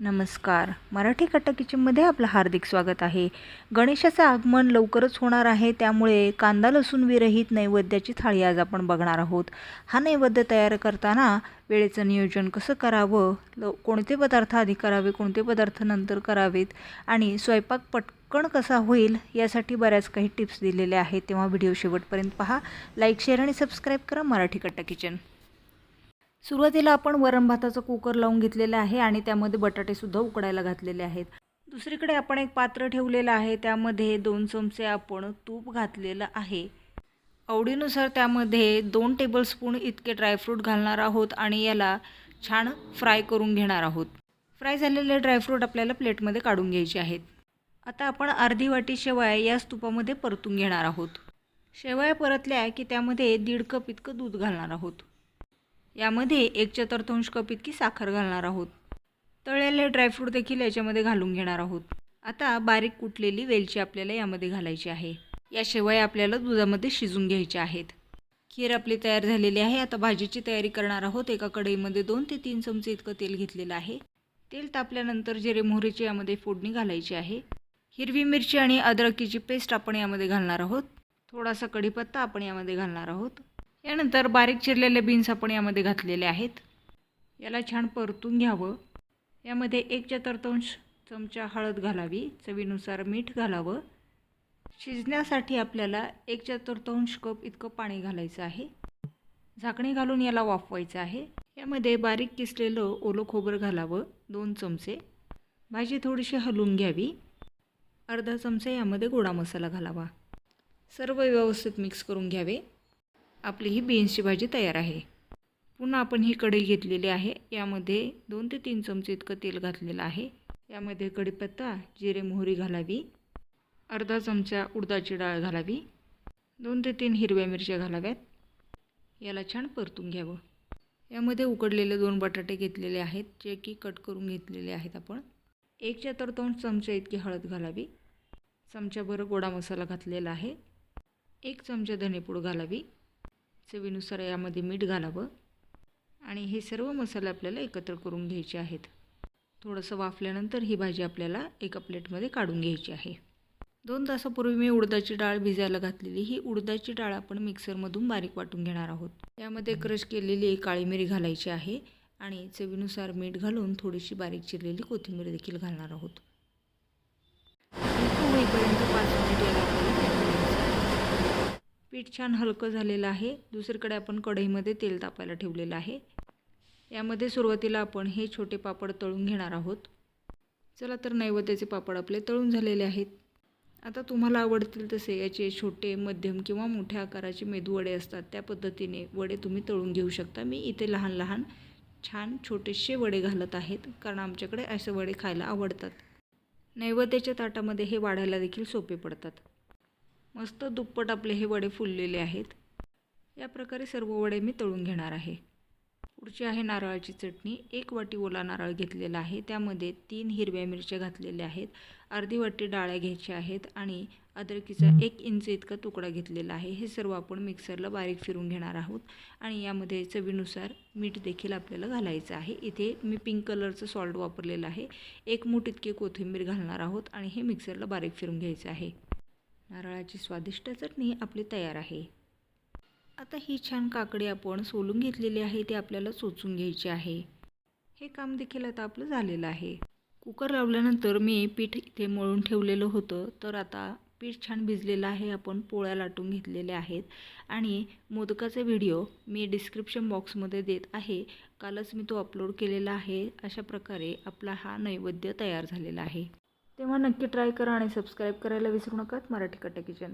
नमस्कार. मराठी कट्टा किचनमध्ये आपलं हार्दिक स्वागत आहे. गणेशाचं आगमन लवकरच होणार आहे त्यामुळे कांदा लसूण विरहित नैवेद्याची थाळी आज आपण बघणार आहोत. हा नैवेद्य तयार करताना वेळेचं नियोजन कसं करावं ल कोणते पदार्थ आधी करावे कोणते पदार्थ नंतर करावेत आणि स्वयंपाक पटकन कसा होईल यासाठी बऱ्याच काही टिप्स दिलेल्या आहेत. तेव्हा व्हिडिओ शेवटपर्यंत पहा. लाईक शेअर आणि सबस्क्राईब करा मराठी कट्टा किचन. सुरुवातीला आपण वरण भाताचं कुकर लावून घेतलेलं आहे आणि त्यामध्ये बटाटेसुद्धा उकडायला घातलेले आहेत. दुसरीकडे आपण एक पात्र ठेवलेलं आहे त्यामध्ये दोन चमचे आपण तूप घातलेलं आहे. आवडीनुसार त्यामध्ये दोन टेबलस्पून इतके ड्रायफ्रूट घालणार आहोत आणि याला छान फ्राय करून घेणार आहोत. फ्राय झालेले ड्रायफ्रूट आपल्याला प्लेटमध्ये काढून घ्यायचे आहेत. आता आपण अर्धी वाटी शेवाय या स्तूपामध्ये परतून घेणार आहोत. शेवया परतल्या की त्यामध्ये दीड कप इतकं दूध घालणार आहोत. यामध्ये एक चतुर्थांश कप इतकी साखर घालणार आहोत. तळलेले ड्रायफ्रूट देखील याच्यामध्ये घालून घेणार आहोत. आता बारीक कुटलेली वेलची आपल्याला यामध्ये घालायची आहे. याशिवाय आपल्याला दुधामध्ये शिजून घ्यायचे आहेत. खीर आपली तयार झालेली आहे. आता भाजीची तयारी करणार आहोत. एका कढईमध्ये दोन ते तीन चमचे इतकं तेल घेतलेलं आहे. तेल तापल्यानंतर जिरे मोहरीची यामध्ये फोडणी घालायची आहे. हिरवी मिरची आणि अद्रकीची पेस्ट आपण यामध्ये घालणार आहोत. थोडासा कढीपत्ता आपण यामध्ये घालणार आहोत. यानंतर बारीक चिरलेले बीन्स आपण यामध्ये घातलेले आहेत. याला छान परतून घ्यावं. यामध्ये एक चतुर्थांश चमचा हळद घालावी. चवीनुसार मीठ घालावं. शिजण्यासाठी आपल्याला एक चतुर्थांश कप इतकं पाणी घालायचं आहे. झाकणी घालून याला वाफवायचं आहे. यामध्ये बारीक किसलेलं ओलं खोबरं घालावं दोन चमचे. भाजी थोडीशी हलवून घ्यावी. अर्धा चमचा यामध्ये गोडा मसाला घालावा. सर्व व्यवस्थित मिक्स करून घ्यावे. आपली ही बीन्सची भाजी तयार आहे. पुन्हा आपण ही कढई घेतलेली आहे. यामध्ये दोन ते तीन चमचे इतकं तेल घातलेलं आहे. यामध्ये कढीपत्ता जिरे मोहरी घालावी. अर्धा चमचा उडदाची डाळ घालावी. दोन ते तीन हिरव्या मिरच्या घालाव्यात. याला छान परतून घ्यावं. यामध्ये उकडलेले दोन बटाटे घेतलेले आहेत जे की कट करून घेतलेले आहेत आपण. एक चतुर्थांश चमचा इतकी हळद घालावी. चमच्याभर गोडा मसाला घातलेला आहे. एक चमचा धनेपूड घालावी. चवीनुसार यामध्ये मीठ घालावं आणि हे सर्व मसाले आपल्याला एकत्र करून घ्यायचे आहेत. थोडंसं वाफल्यानंतर ही भाजी आपल्याला एका प्लेटमध्ये काढून घ्यायची आहे. दोन तासापूर्वी मी उडदाची डाळ भिजायला घातलेली. ही उडदाची डाळ आपण मिक्सरमधून बारीक वाटून घेणार आहोत. यामध्ये क्रश केलेली काळी मिरी घालायची आहे आणि चवीनुसार मीठ घालून थोडीशी बारीक चिरलेली कोथिंबीर देखील घालणार आहोत. होईपर्यंत पाच मिनिट याला आपल्याला पीठ छान हलकं झालेलं आहे. दुसरीकडे आपण कढईमध्ये तेल तापायला ठेवलेलं आहे. यामध्ये सुरुवातीला आपण हे छोटे पापड तळून घेणार आहोत. चला तर नैवेद्याचे पापड आपले तळून झालेले आहेत. आता तुम्हाला आवडतील तसे याचे छोटे मध्यम किंवा मोठ्या आकाराचे मेदू वडे असतात त्या पद्धतीने वडे तुम्ही तळून घेऊ शकता. मी इथे लहान लहान छान छोटेसे वडे घालत आहेत कारण आमच्याकडे असे वडे खायला आवडतात. नैवेद्याच्या ताटामध्ये हे वाढायला देखील सोपे पडतात. मस्त दुप्पट आपले हे वडे फुललेले आहेत. या प्रकारे सर्व वडे मी तळून घेणार आहे. पुढची आहे नारळाची चटणी. एक वाटी ओला नारळ घेतलेला आहे. त्यामध्ये तीन हिरव्या मिरच्या घातलेल्या आहेत. अर्धी वाटी डाळ्या घ्यायच्या आहेत आणि अद्रकीचा एक इंच इतका तुकडा घेतलेला आहे. हे सर्व आपण मिक्सरला बारीक फिरून घेणार आहोत. आणि यामध्ये चवीनुसार मीठ देखील आपल्याला घालायचं आहे. इथे मी पिंक कलरचं सॉल्ट वापरलेलं आहे. एक मूठ इतके कोथिंबीर घालणार आहोत आणि हे मिक्सरला बारीक फिरून घ्यायचं आहे. नारळाची स्वादिष्ट चटणी आपली तयार आहे. आता ही छान काकडी आपण सोलून घेतलेली आहे ती आपल्याला सोचून घ्यायची आहे. हे काम देखील आता आपलं झालेलं आहे. कुकर लावल्यानंतर मी पीठ इथे मळून ठेवलेलं होतं तर आता पीठ छान भिजलेलं आहे आपण पोळ्या लाटून घेतलेल्या आहेत. आणि मोदकाचा व्हिडिओ मी डिस्क्रिप्शन बॉक्समध्ये देत आहे. कालच मी तो अपलोड केलेला आहे अशा प्रकारे आपला हा नैवेद्य तयार झालेला आहे. तेव्हा नक्की ट्राय करा आणि सबस्क्राईब करायला विसरू नका. मराठी कट्टा किचन.